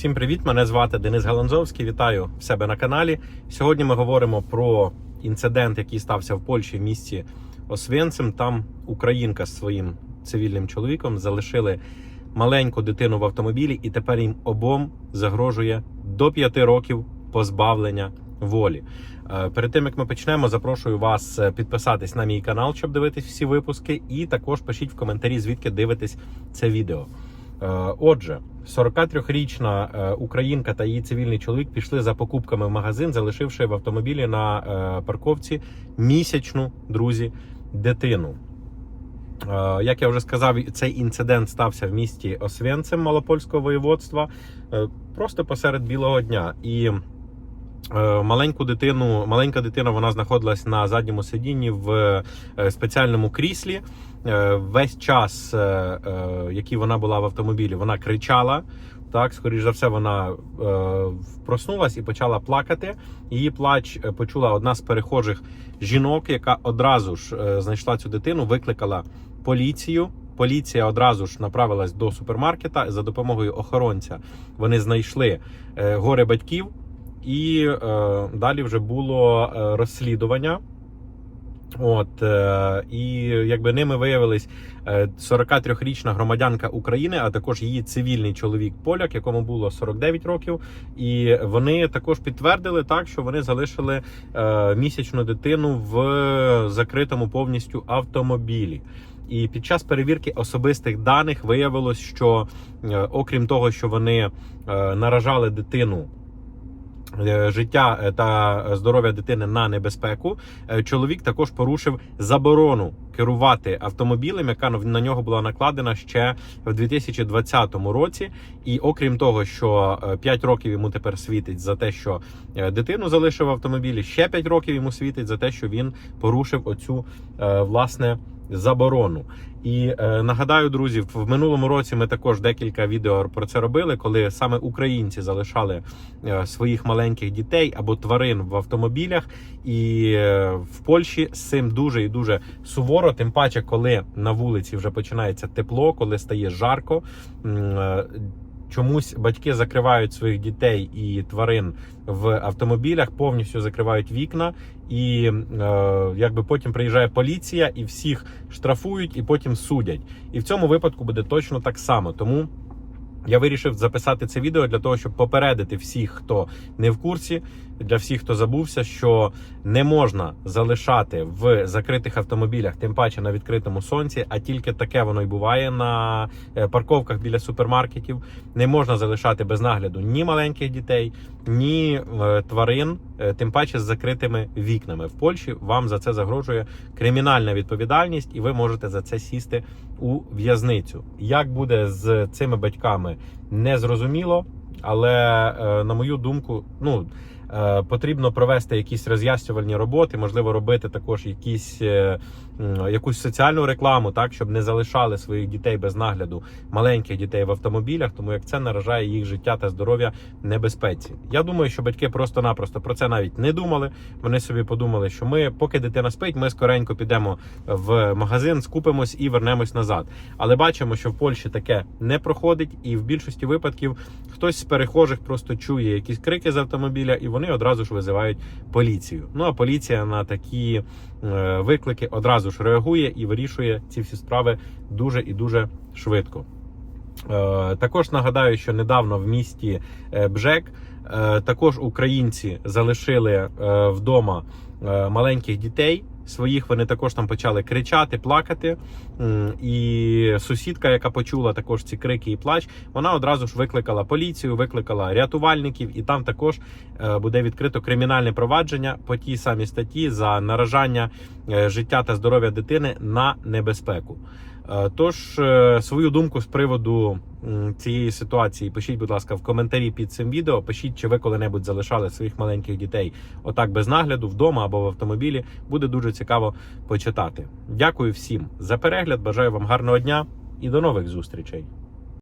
Всім привіт! Мене звати Денис Галанзовський. Вітаю в себе на каналі. Сьогодні ми говоримо про інцидент, який стався в Польщі в місті Освенцим. Там українка з своїм цивільним чоловіком залишили маленьку дитину в автомобілі, і тепер їм обом загрожує до 5 років позбавлення волі. Е, Перед тим як ми почнемо, запрошую вас е, підписатись на мій канал, щоб дивитись всі випуски, і також пишіть в коментарі, звідки дивитесь це відео. Е, Отже, 43-річна е, українка та її цивільний чоловік пішли за покупками в магазин, залишивши в автомобілі на е, парковці місячну друзі дитину. Як я вже сказав, цей інцидент стався в місті Освенцем Малопольського воєводства просто посеред білого дня. І маленьку дитину, маленька дитина вона знаходилась на задньому сидінні в е, спеціальному кріслі. Е, Весь час, е, е, який вона була в автомобілі, вона кричала. Так, скоріш за все, вона е, проснулась і почала плакати. Її плач е, почула одна з перехожих жінок, яка одразу ж е, знайшла цю дитину, викликала поліцію. Поліція одразу ж направилась до супермаркета за допомогою охоронця. Вони знайшли е, горе батьків, і е, далі вже було е, розслідування. От е, і якби ними виявились е, 43-річна громадянка України, а також її цивільний чоловік поляк, якому було 49 років. І вони також підтвердили так, що вони залишили е, місячну дитину в закритому повністю автомобілі. І під час перевірки особистих даних виявилось, що е, окрім того, що вони е, наражали дитину. Е, Життя е, та здоров'я дитини на небезпеку. е, Чоловік також порушив заборону керувати автомобілем, яка на нього була накладена ще в 2020 році. І окрім того, що 5 років йому тепер світить за те, що е, дитину залишив в автомобілі, ще 5 років йому світить за те, що він порушив оцю е, власне заборону. І е, нагадаю, друзі, в минулому році ми також декілька відео про це робили, коли саме українці залишали е, своїх маленьких дітей або тварин в автомобілях. І е, в Польщі з цим дуже і дуже суворо. Тим паче, коли на вулиці вже починається тепло, коли стає жарко. е, Чомусь батьки закривають своїх дітей і тварин в автомобілях, повністю закривають вікна, і е, якби потім приїжджає поліція і всіх штрафують, і потім судять. І в цьому випадку буде точно так само. Тому я вирішив записати це відео для того, щоб попередити всіх, хто не в курсі, для всіх, хто забувся, що не можна залишати в закритих автомобілях, тим паче на відкритому сонці, а тільки таке воно й буває на е, парковках біля супермаркетів. Не можна залишати без нагляду ні маленьких дітей, ні е, тварин, тим паче з закритими вікнами. В Польщі вам за це загрожує кримінальна відповідальність, і ви можете за це сісти у в'язницю. Як буде з цими батьками, не зрозуміло, але е, на мою думку, ну. е, Потрібно провести якісь роз'яснювальні роботи, можливо, робити також якісь е, якусь соціальну рекламу, так щоб не залишали своїх дітей без нагляду маленьких дітей в автомобілях, тому як це наражає їх життя та здоров'я небезпеці. Я думаю, що батьки просто-напросто про це навіть не думали. Вони собі подумали, що ми, поки дитина спить, ми скоренько підемо в магазин, скупимось і вернемось назад. Але бачимо, що в Польщі таке не проходить, і в більшості випадків хтось з перехожих просто чує якісь крики з автомобіля, і вони одразу ж визивають поліцію. Ну а поліція на такі виклики одразу ж реагує і вирішує ці всі справи дуже і дуже швидко. Е, Також нагадаю, що недавно в місті е, Бжек е, також українці залишили е, вдома е, маленьких дітей. Своїх вони також там почали кричати, плакати. І сусідка, яка почула також ці крики і плач, вона одразу ж викликала поліцію, викликала рятувальників, і там також е, буде відкрито кримінальне провадження по тій самій статті за наражання е, життя та здоров'я дитини на небезпеку. Е, Тож е, свою думку з приводу цієї ситуації пишіть, будь ласка, в коментарі під цим відео. Пишіть, чи ви коли-небудь залишали своїх маленьких дітей отак без нагляду вдома або в автомобілі. Буде дуже цікаво почитати. Дякую всім за перегляд. Бажаю вам гарного дня і до нових зустрічей.